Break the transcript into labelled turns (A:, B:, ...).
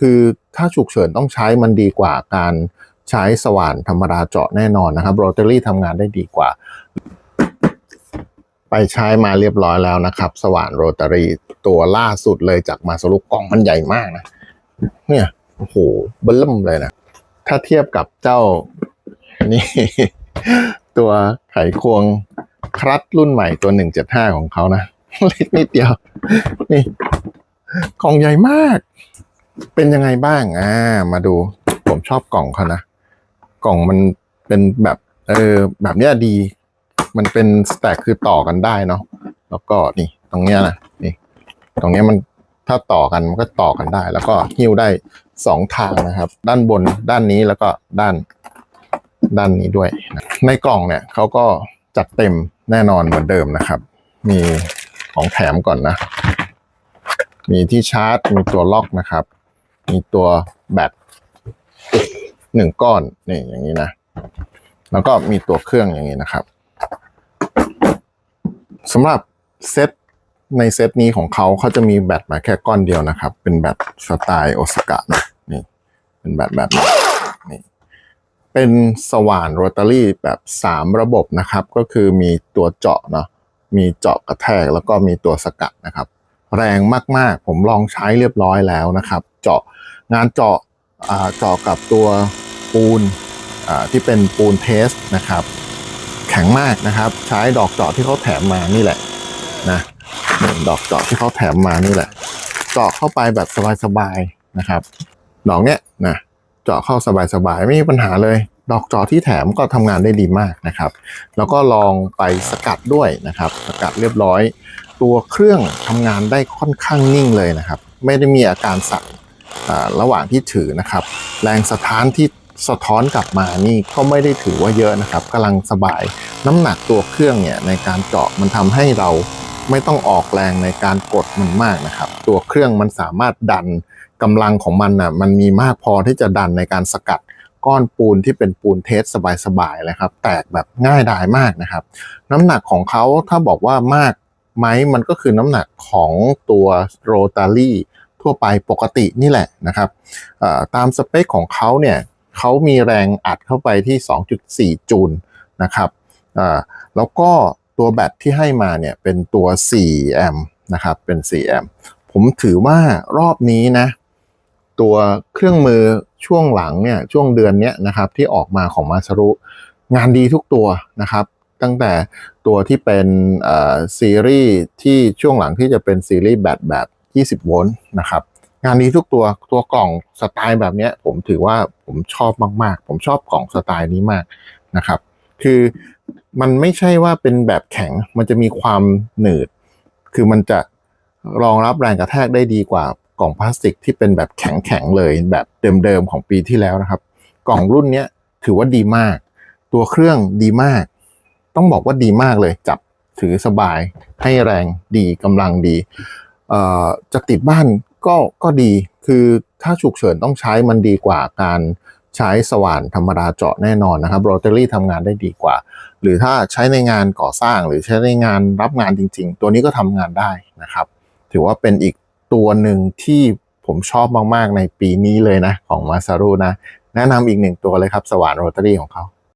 A: คือถ้าฉุกเฉินต้องใช้มันดีกว่าการใช้สว่านธรรมดาเจาะแน่นอนนะครับโรตารี่ทำงานได้ดีกว่า ไปใช้มาเรียบร้อยแล้วนะครับ สว่านโรตารี่ตัวล่าสุดเลยจากมาสรุกกล่องมันใหญ่มากนะ เนี่ยโอ้โหเบิ่มเลยนะ ถ้าเทียบกับเจ้านี่ตัวไขควงครัดรุ่นใหม่ตัว 175 ของเขานะ เล็กนิดเดียว นี่กล่องใหญ่มาก เป็นยังไงบ้างอ่ามาดู ผมชอบกล่องเขานะ กล่องมันเป็นแบบ เออ แบบเนี้ยดี มันเป็นสแต็กคือต่อกันได้เนาะแล้วก็นี่ ตรงเนี้ยนะนี่ ตรงเนี้ยมันถ้าต่อกันมันก็ต่อกันได้ แล้วก็หิ้วได้สองทางนะครับ ด้านบนด้านนี้แล้วก็ด้านด้านนี้ด้วยนะในกล่องเนี่ยเขาก็จัดเต็มแน่นอนเหมือนเดิมนะครับ มีของแถมก่อนนะ มีที่ชาร์จ มีตัวล็อกนะครับ มีตัวแบตหนึ่งก้อนนี่อย่างนี้นะ แล้วก็มีตัวเครื่องอย่างนี้นะครับสำหรับเซตในเซตนี้ของเขาเขาจะมีแบตมาแค่ก้อนเดียวนะครับ เป็นแบตสไตล์โอซากะนะนี่ เป็นแบตแบบนี้นี่เป็นสว่านโรตารี่แบบ 3 ระบบนะครับ ก็คือมีตัวเจาะเนาะมีเจาะกระแทกแล้วก็มีตัวสกัดนะครับ แรงมากๆ ผมลองใช้เรียบร้อยแล้วนะครับ เจาะงานเจาะเจาะกับตัวปูนที่เป็นปูนเทสนะครับ แข็งมากนะครับ ใช้ดอกเจาะที่เขาแถมมานี่แหละนะนี่ดอกเจาะที่เขาแถมมานี่แหละ เจาะเข้าไปแบบสบายๆนะครับ ดอกเนี้ยนะเจาะเข้าสบายๆไม่มีปัญหาเลย ดอกจาะที่แถมก็ทำงานได้ดีมากนะครับ แล้วก็ลองไปสกัดด้วยนะครับ สกัดเรียบร้อย ตัวเครื่องทำงานได้ค่อนข้างนิ่งเลยนะครับ ไม่ได้มีอาการสั่นระหว่างที่ถือนะครับ แรงสะท้านที่สะท้อนกลับมานี่ก็ไม่ได้ถือว่าเยอะนะครับกำลังสบายน้ำหนักตัวเครื่องเนี่ยในการเจาะมันทำให้เราไม่ต้องออกแรงในการกดมันมากนะครับ ตัวเครื่องมันสามารถดันกำลังของมันอะมันมีมากพอที่จะดันในการสกัด ก้อนปูนที่เป็นปูนเทสสบายๆเลยครับ แตกแบบง่ายดายมากนะครับ น้ำหนักของเขาถ้าบอกว่ามากไหมมันก็คือน้ำหนักของตัวโรตารี่ทั่วไปปกตินี่แหละนะครับตามสเปคของเขาเนี่ยเขามีแรงอัดเข้าไปที่ 2.4 จูลนะครับแล้วก็ตัวแบตที่ให้มาเนี่ยเป็นตัว 4 แอมป์นะครับเป็น 4 แอมป์ผมถือว่ารอบนี้นะ ตัวเครื่องมือช่วงหลังเนี่ยช่วงเดือนเนี้ยนะครับที่ออกมาของมาซารุงานดีทุกตัวนะครับ ตั้งแต่ตัวที่เป็นซีรีส์ที่ช่วงหลังที่จะเป็นซีรีส์แบตแบบ 20 โวลต์นะครับงานดีทุกตัวตัวกล่องสไตล์แบบเนี้ยผมถือว่าผมชอบมากๆ ผมชอบกล่องสไตล์นี้มากนะครับ คือมันไม่ใช่ว่าเป็นแบบแข็งมันจะมีความหนืด คือมันจะรองรับแรงกระแทกได้ดีกว่า กล่องพลาสติกที่เป็นแบบแข็งๆเลยแบบเดิมๆของปีที่แล้วนะครับ กล่องรุ่นนี้ถือว่าดีมาก ตัวเครื่องดีมาก ต้องบอกว่าดีมากเลยจับถือสบายให้แรงดีกำลังดีจะติดบ้านก็ก็ดีคือถ้าฉุกเฉินต้องใช้มันดีกว่าการใช้สว่านธรรมดาเจาะแน่นอนนะครับโรตารี่ทำงานได้ดีกว่า หรือถ้าใช้ในงานก่อสร้างหรือใช้ในงานรับงานจริง ๆ ตัวนี้ก็ทำงานได้นะครับ ถือว่าเป็นอีก ตัวหนึ่งที่ผมชอบมากๆในปีนี้เลยนะ ของมาซารุนะ แนะนำอีกหนึ่งตัวเลยครับ สว่านโรตารี่ของเขา